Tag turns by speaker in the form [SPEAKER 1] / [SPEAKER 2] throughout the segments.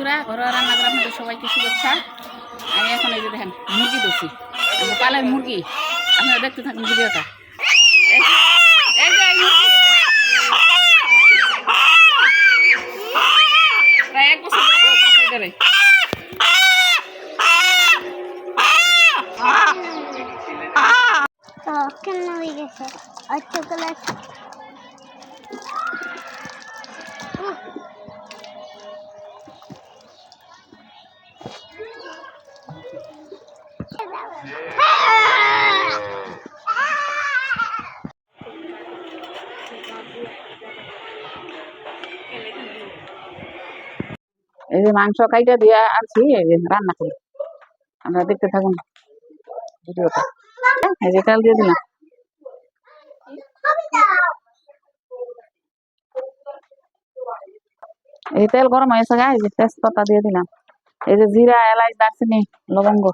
[SPEAKER 1] বন্ধুরা, ঘরোয়া রান্না করে আপনাদের সবাইকে আমি এখন এই মুরগি ধরছি। আমি পালের মুরগি। আপনারা দেখতে থাকুন। প্রায়
[SPEAKER 2] কেমন হয়ে গেছে। আর
[SPEAKER 1] এই যে মাংস কাইটা দিয়ে আনছি রান্না করি। আমরা দেখতে থাকুন ভিডিওটা। এই যে তেল দিয়ে দিলাম। এই তেল গরম হয়েছে গা, এই যে তেজপাতা দিয়ে দিলাম। এই যে জিরা এলাচ দারচিনি, লবঙ্গ।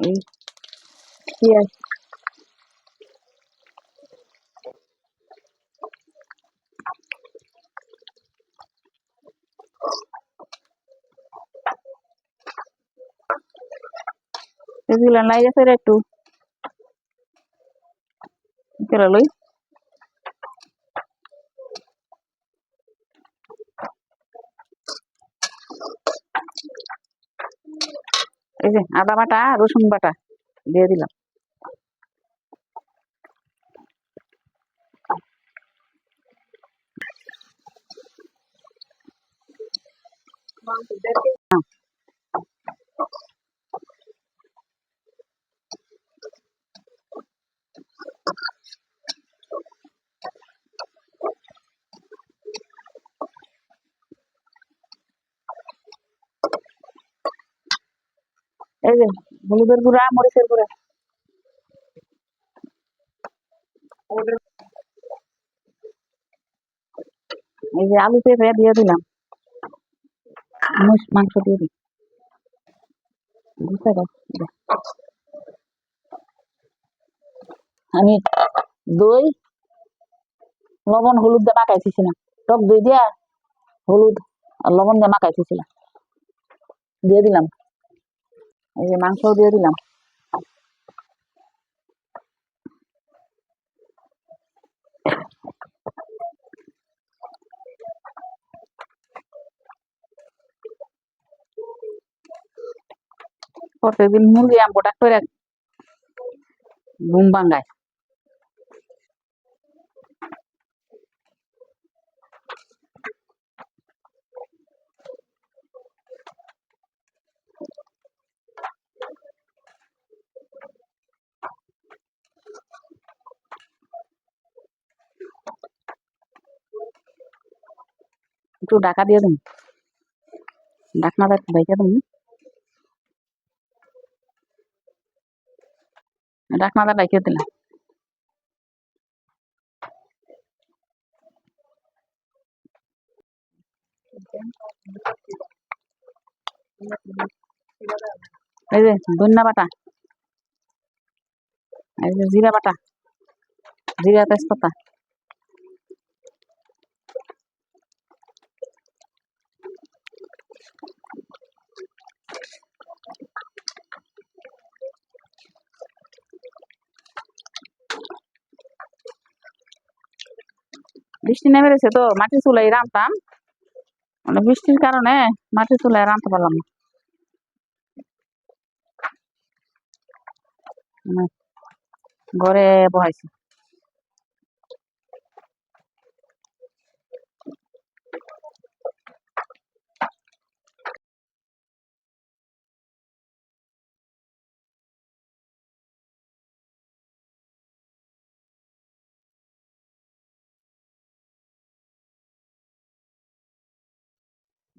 [SPEAKER 1] এই পেঁয়াজ এগুলো লাই গেছে রে একটু কেরা লই এই যে আদা বাটা রসুন বাটা দিয়ে দিলাম। এই যে, হলুদের গুঁড়া, মরিচের গুঁড়া। এই যে আলু পেঁপে দিয়ে দিলাম। মাংস দিয়ে দিই আমি দই, লবণ, হলুদ দিয়ে মাখাইছিলাম টক দই দিয়া হলুদ আর লবণ দিয়ে মাখাইছিলাম দিয়ে দিলাম। এই যে মাংসও দিয়ে দিলাম। প্রত্যেকদিন মুরগি আম গোটা করে ঘুম ভাঙ্গায় একটু ডাকা দিয়ে দিন। ডাকনাটা একটু বাইকে দিন। ডাকনাটা ডাইকে দিলাম। এই যে ধন্যা বাটা। এই যে জিরা বাটা। জিরা তেজপাতা। বৃষ্টি নেমে রয়েছে তো, মাটি চুলাই রাঁধতাম মানে বৃষ্টির কারণে মাটি চুলাই রাঁধতে পারলাম না। মানে ঘরে বহাইছি।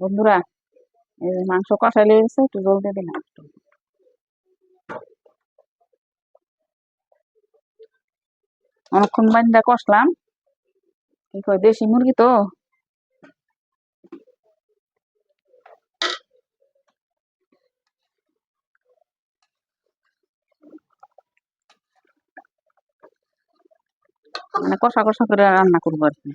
[SPEAKER 1] বন্ধুরা মাংস কষাই লেগেছে একটু জল দিলাম। একটু অনেকক্ষণ বাইন্দা কষলাম। কি কয়, দেশি মুরগি তো? মানে কষা কষা করে রান্না করব আর কি।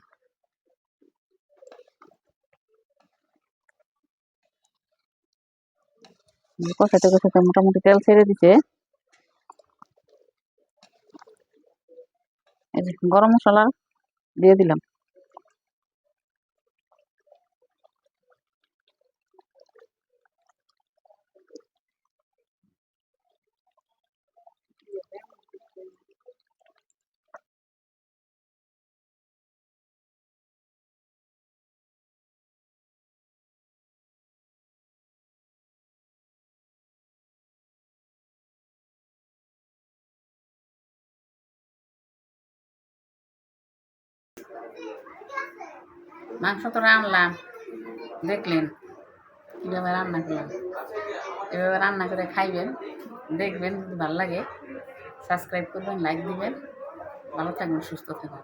[SPEAKER 1] কষাতে কষাতে মোটামুটি তেল ছেড়ে দিছে। গরম মশলা দিয়ে দিলাম। মাংস তো রানলাম দেখলেন কীভাবে রান্না করলাম। এভাবে রান্না করে খাইবেন, দেখবেন যদি ভালো লাগে। সাবস্ক্রাইব করবেন, লাইক দিবেন। ভালো থাকবেন, সুস্থ থাকবেন।